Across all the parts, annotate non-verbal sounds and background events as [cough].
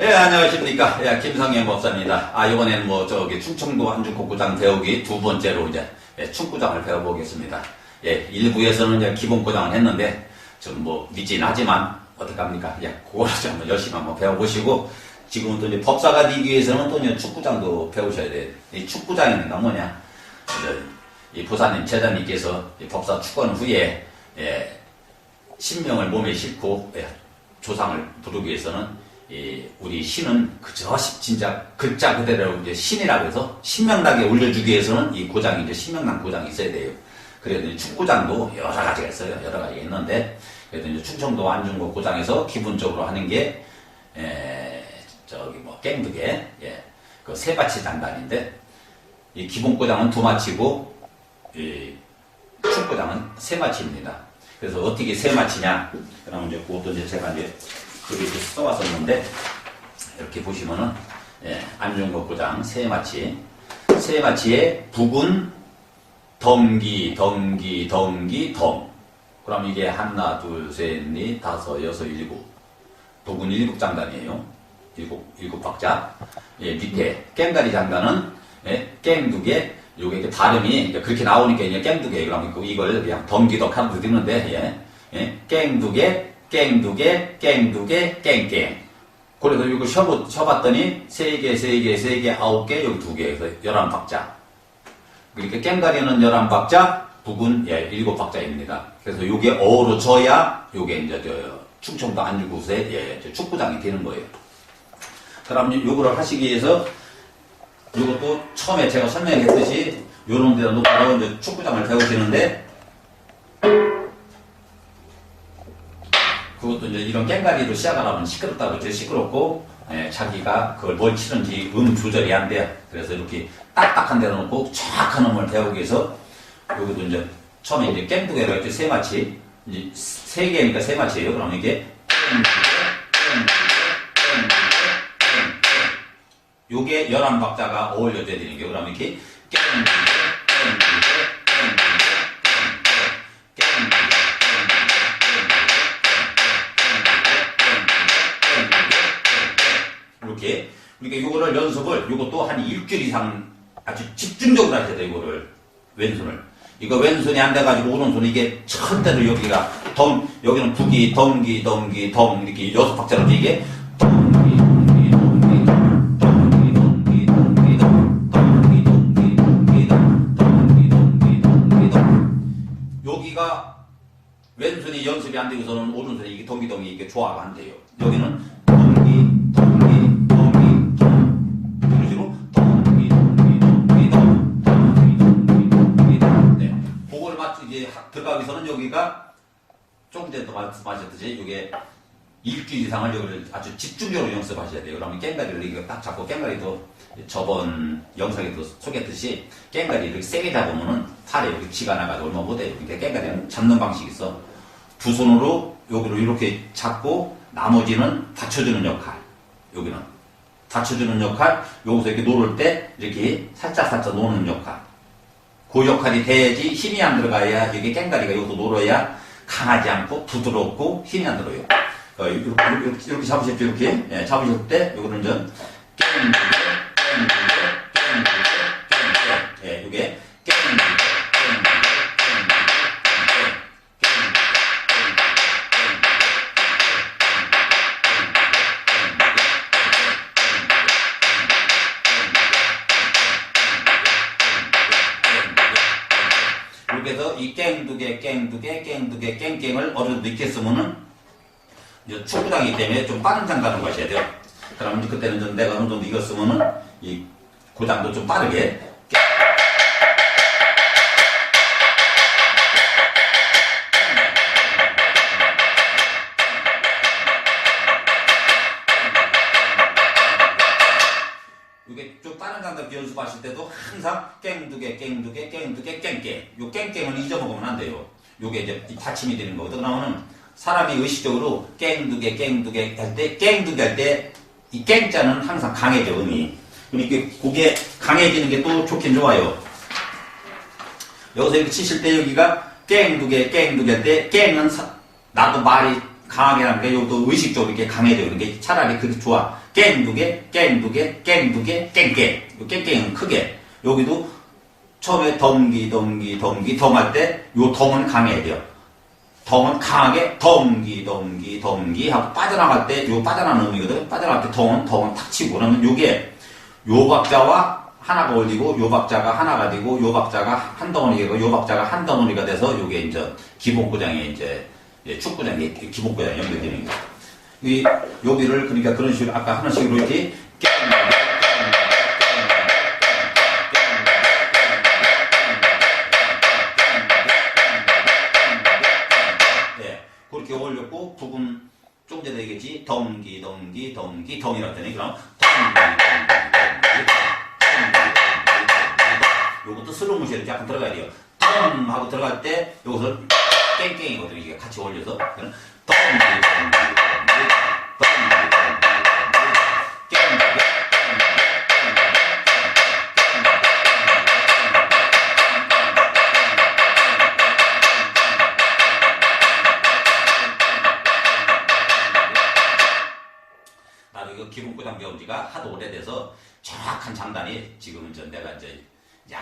예, 안녕하십니까. 예, 김성현 법사입니다. 아, 이번에는 뭐, 저기, 충청도 안중곡구장 배우기 두 번째로 이제, 예, 축구장을 배워보겠습니다. 예, 일부에서는 이제 기본구장을 했는데, 좀 뭐, 믿진 하지만, 어떡합니까? 예, 그거를 좀 열심히 한번 배워보시고, 지금은 또 이제 법사가 되기 위해서는 또 이제 축구장도 배우셔야 돼요. 이 축구장이니까 뭐냐. 이 부사님, 제자님께서 이 법사 축권 후에, 예, 신명을 몸에 싣고 예, 조상을 부르기 위해서는 이 우리 신은 그저 시- 진짜 글자 그대로 이제 신이라고 해서 신명나게 올려주기 위해서는 이 고장이 이제 신명난 고장이 있어야 돼요. 그래도 축구장도 여러 가지가 있어요. 여러 가지가 있는데 그래도 이제 충청도 안중고 고장에서 기본적으로 하는 게 에, 저기 뭐 깽두개 예, 그 세바치 장단인데 이 기본 고장은 두 마치고 이 축구장은 세 마치입니다. 그래서 어떻게 세 마치냐? 그러면 이제 그것도 이제 제가 이제 글을 이렇게 써왔었는데 이렇게 보시면은 예, 안중곡구장 세 마치 세 마치의 북은 덩기 덩기 덩기 덩 그럼 이게 하나 둘셋넷 다섯 여섯 일곱. 북은 일곱 장단이에요. 일곱 일곱 박자. 예, 밑에 깽다리 장단은 예, 깽두개. 요게 이제 발음이 그렇게 나오니까 이제 깽두개. 그러면 그 이걸 그냥 덩기덕 하면 되는데 예, 예, 깽두개 깽두개 깽두개 깽깽 그래서 이거 쉬어, 쉬어봤더니 세 개, 세 개, 세 개, 아홉 개, 여기 두 개, 그래서 열한 박자. 그러니까 깽다리는 열한 박자, 북은 예, 일곱 박자입니다. 그래서 요게 어로 져야 요게 이제 저 충청도 안주구세 예, 저 축구장이 되는 거예요. 그럼 요거를 하시기 위해서 이것도 처음에 제가 설명했듯이 요런 데다 놓고 축구장을 배우시는데 그것도 이제 이런 깽가리로 시작을 하면 시끄럽다고 그러죠. 시끄럽고 예, 자기가 그걸 뭘 치는지 음 조절이 안 돼요. 그래서 이렇게 딱딱한 데로 놓고 정확한 음을 배우기 위해서 여기도 이제 처음에 이제 깽두개로 했죠. 세 마치 이제 세 개니까 세 마치예요. 그럼 이게 요게 열한 박자가 어울려져야 되는 게 그러면 이렇게 깽 그러니까 요거를 연습을 요것도 한 일주일 이상 아주 집중적으로 하셔야 돼요 이거를 왼손을 이거 왼손이 안 돼가지고 오른손 이게 절대로 여기가 덩 여기는 북이 덩기 덩기 덩 이렇게 여섯 박자로 이게 여기가 왼손이 연습이 안 되고서는 오른손이 이게 덩기덩기 이게 조화가 안 돼요. 여기는 여기가 조금 전에 또 말씀하셨듯이 이게 일주일 이상을 여기를 아주 집중적으로 연습하셔야 돼요. 그러면 깽가리를 이렇게 딱 잡고 깽가리도 저번 영상에도 소개했듯이 깽가리 이렇게 세게 잡으면은 팔에 이렇게 쥐가 나가지고 얼마 못해요. 그러니까 깽가리는 잡는 방식이 있어. 두 손으로 여기를 이렇게 잡고 나머지는 받쳐주는 역할. 여기는 받쳐주는 역할. 여기서 이렇게 놓을 때 이렇게 살짝 살짝 놓는 역할. 그 역할이 돼야지 힘이 안 들어가야 이게 깽다리가 여기서 놀아야 강하지 않고 부드럽고 힘이 안 들어요. 어, 이렇게, 이렇게, 이렇게 잡으셨죠, 이렇게? 예, 잡으실 때, 요거는 좀, 깽두 이제 축구장이기 때문에 좀 빠른 장단으로 가셔야 돼요. 그러면 그때는 좀 내가 어느 정도 익었으면은 이 고장도 좀 빠르게 연습하실 때도 항상 깽두개, 깽두개, 깽두개, 깽깽. 요 깽깽을 잊어먹으면 안 돼요. 요게 이제 이 받침이 되는 거거든. 그러면은 사람이 의식적으로 깽두개, 깽두개 할 때, 깽두개 할 때, 이 깽자는 항상 강해져, 음이. 그러니까 그게 강해지는 게 또 좋긴 좋아요. 여기서 이렇게 치실 때 여기가 깽두개, 깽두개 할 때, 깽은 사- 나도 말이 강하게 하는 게 여기도 의식적으로 이렇게 강해져요. 그러니까 차라리 그게 좋아. 깽두개, 깽두개, 깽두개, 깽깽. 요 깽깽은 크게. 여기도 처음에 덩기, 덩기, 덩기, 덩할 때요 덩은 강해야 돼요. 덩은 강하게 덩기, 덩기, 덩기 하고 빠져나갈 때 요 빠져나가는 의미거든. 빠져나갈 때 덩은, 덩은 탁 치고 그러면 요게 요 박자와 하나가 올리고 요 박자가 하나가 되고 요 박자가 한 덩어리가 되고 요 박자가 한 덩어리가 돼서 요게 이제 기본 구장에 이제 예, 축구장에 기본 구장에 연결되는 거예요. 이 여기를 그러니까 그런 식으로 아까 하는 식으로 이렇게 조금 전에 얘기했지? 덩기 덩기 덩기 덩이라 했더니 그럼 덩기 덩기 덩기 덩기 덩기 요것도 슬로우 이렇게 약간 들어가야 돼요. 덩 하고 들어갈 때 요것을 깽깽이거든요. 같이 올려서. 덩기 덩기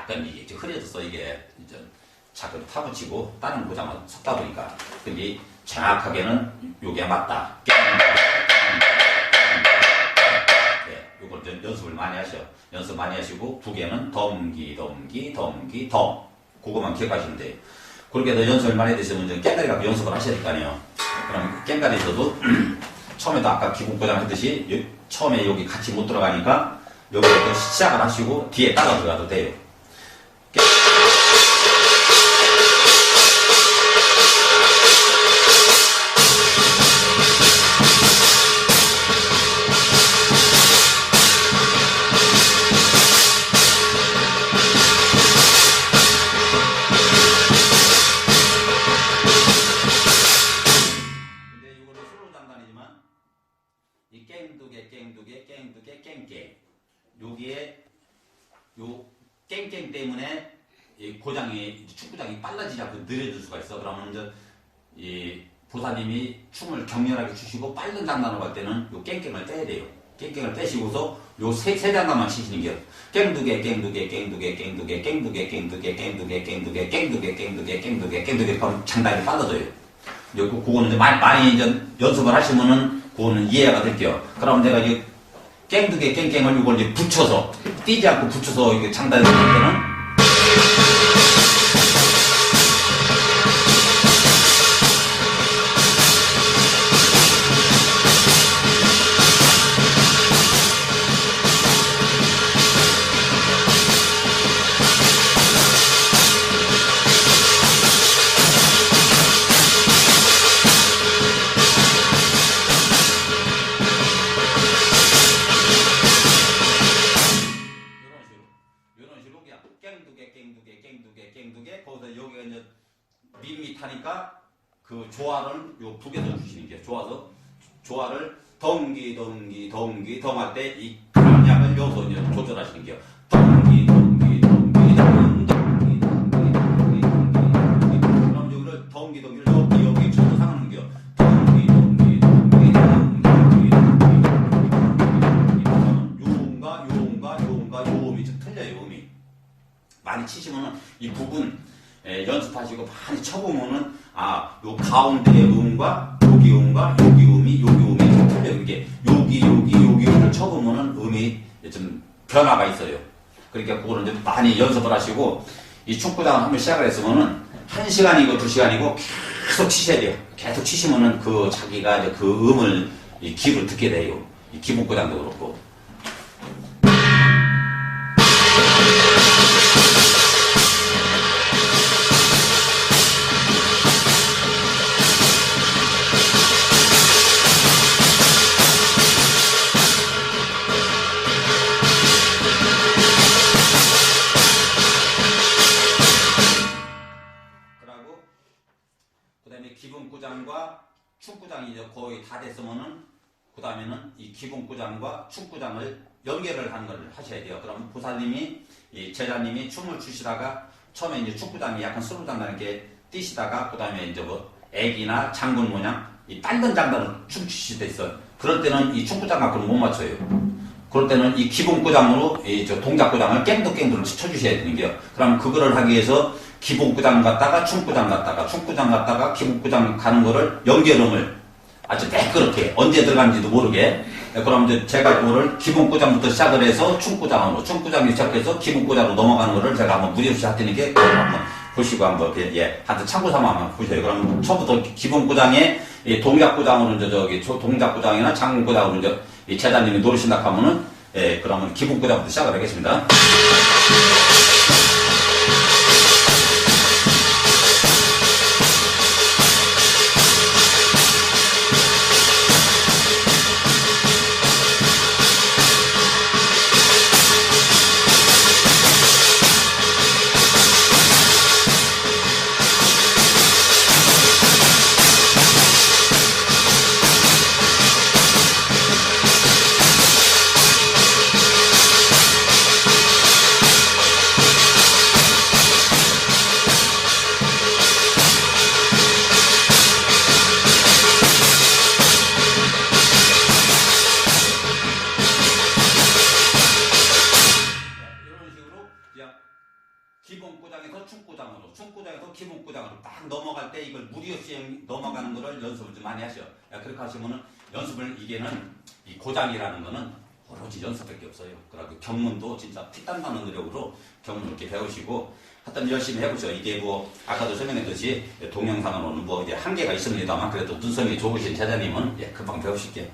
약간 이게 좀 흐려져서 이게 이제 자꾸 타붙이고 다른 구장을 섞다 보니까 근데 정확하게는 요게 맞다. 네, 요걸 좀 연습을 많이 하셔. 연습 많이 하시고 두 개는 덩기 덩기 덩기 덩 그거만 기억하시면 돼요. 그렇게 해서 연습을 많이 되시면 이제 깽가리 갖고 연습을 하셔야 아니에요. 그럼 깽가리에서도 [clears throat] 처음에도 아까 기본고장 했듯이 여- 처음에 여기 같이 못 들어가니까 여기부터 시작을 하시고 뒤에 따라 들어가도 돼요. Get 축구장이 빨라지지 않고 느려질 수가 있어 그러면 이제 이 보사님이 춤을 격렬하게 추시고 빠른 장단으로 갈 때는 요 깽깽을 떼야 돼요 깽깽을 떼시고서 요세 세 장단만 치시는 게요 깽두개 깽두개 깽두개 깽두개 깽두개 깽두개 깽두개 깽두개 깽두개 깽두개 깽두개 깽두개 그럼 장단이 빨라져요 여기 그거는 이제 많이, 많이 이제 연습을 하시면은 그거는 이해가 될게요. 그럼 내가 이제 깽두개 깽깽을 이걸 이제 붙여서 뛰지 않고 붙여서 이게 장단을 할 때는 그 조화를 요 북에서 주시는 게 좋아서 조화를 덩기 덩기 덩기 덩할 때 이 강약을 요소 이제 조절하시는 게요. 덩기 덩기 덩기 덩 덩기 덩기 덩기 덩기 덩기 그럼 여기를 덩기 덩기를 여기 여기 쳐서 상하는 게요. 덩기 덩기 덩기 덩기 덩기 덩기 덩기 요음과 요음과 요음과 요음이 좀 틀려요. 요음이 많이 치시면은 이 부분 에, 연습하시고 많이 쳐보면은 아 요 가운데의 음과 여기 음과 여기 음이 여기 음이 좀 틀려요. 이게 여기 여기 여기 음을 쳐보면은 음이 좀 변화가 있어요. 그러니까 그거는 좀 많이 연습을 하시고 이 축구장 한번 시작을 했으면은 한 시간이고 두 시간이고 계속 치셔야 돼요. 계속 치시면은 그 자기가 이제 그 음을 이 기를 듣게 돼요. 이 기본구장도 그렇고 기본구장과 축구장을 연결을 하는 걸 하셔야 돼요. 그럼 보살님이 이 제자님이 춤을 추시다가 처음에 이제 축구장이 약간 스로 장난 이렇게 뛰시다가 그 다음에 이제 뭐 애기나 장군 모양 이 빨간 장단을 춤추실 때 있어요. 그럴 때는 이 축구장 갖고는 못 맞춰요. 그럴 때는 이 기본 구장으로 이 저 동작 구장을 깽도깽도를 쳐주셔야 되는 게요. 그럼 그거를 하기 위해서 기본 구장 갔다가 충구장 갔다가 충구장 갔다가 기본 구장 가는 거를 연결음을 아주 매끄럽게 언제 들어간지도 모르게 네, 이제 제가 그거를 기본 구장부터 시작을 해서 충구장으로 충구장에 시작해서 기본 구장으로 넘어가는 거를 제가 한번 무리없이 할 테니까 그걸 한번 보시고 한번 예 한번 참고 삼아 한번 보세요. 그럼 처음부터 기본 구장에 이 동작 구장으로 이제 저기 저 동작 구장이나 장군 구장으로 이제 이 제자님이 노르신다 하면은 예 그러면 기본 구장부터 시작을 하겠습니다. 충구장으로, 충구장에서 기본 구장으로 딱 넘어갈 때 이걸 무리 없이 넘어가는 거를 연습을 좀 많이 하셔. 야, 그렇게 하시면은 연습을 이게는 이 고장이라는 거는 오로지 연습밖에 없어요. 그리고 경문도 진짜 피땀 나는 노력으로 경문 이렇게 배우시고 하여튼 열심히 해보죠. 이게 뭐 아까도 설명했듯이 동영상으로는 뭐 이제 한계가 있습니다만 그래도 눈썹이 좋으신 제자님은 예, 금방 배우실게.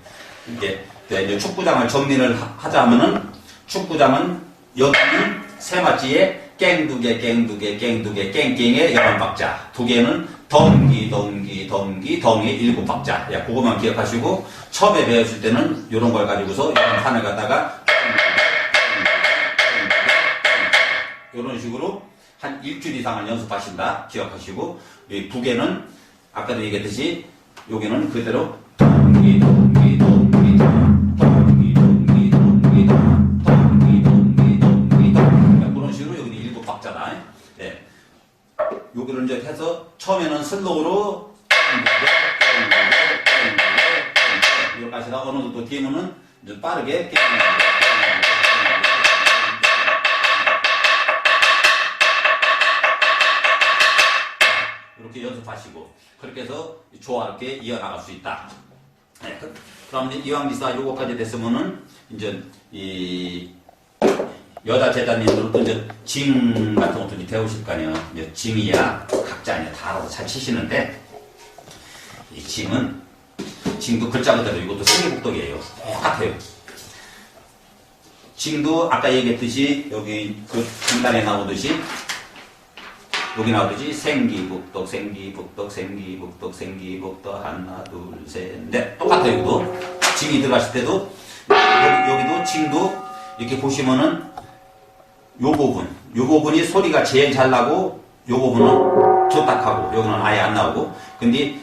이게 이제 축구장을 정리를 하- 하자면은 축구장은 여기는 세 마치에 깽 두 개 깽 두 개 깽 두 개 깽깽의 열한 박자. 두 개는 덩기 덩기 덩기 덩이 일곱 박자. 야 그거만 기억하시고 처음에 배웠을 때는 이런 걸 가지고서 이런 판을 갖다가 이런 식으로 한 일주일 이상을 연습하신다 기억하시고 이두 개는 아까도 얘기했듯이 여기는 그대로 동기 동기 동기 처음에는 슬로우로 이렇게 하시다 어느 정도 뒤에는 이제 빠르게 이렇게 연습하시고 그렇게 해서 조화롭게 이어나갈 수 있다. 네, 그, 그럼 이제 이왕 기사 요거까지 됐으면은 이제 이 여자 제자님들은 또 이제 징 같은 것도 이제 배우실 거 아니에요. 이제 징이야 각자 이제 다 알아서 잘 치시는데 이 징은 징도 글자 그대로 이것도 생리복독이에요. 똑같아요. 징도 아까 얘기했듯이 여기 그 중단에 나오듯이 여기 나오듯이 생기북덕 생기북덕 생기북덕 생기북덕 하나 둘셋넷 똑같아요 여기도 징이 들어갔을 때도 여기, 여기도 징도 이렇게 보시면은 요 부분. 요 부분이 소리가 제일 잘 나고 요 부분은 조딱하고 여기는 아예 안 나오고. 근데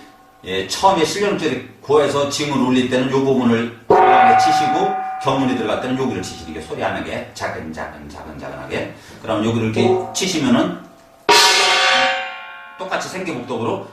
예, 처음에 실력줄이 고에서 징을 울릴 때는 요 부분을 강하게 치시고 경문이 들어갈 때는 여기를 치시는 게 소리 안 나게 작은 작은 작은 작은하게. 그럼 여기를 이렇게 치시면은 똑같이 생기복독으로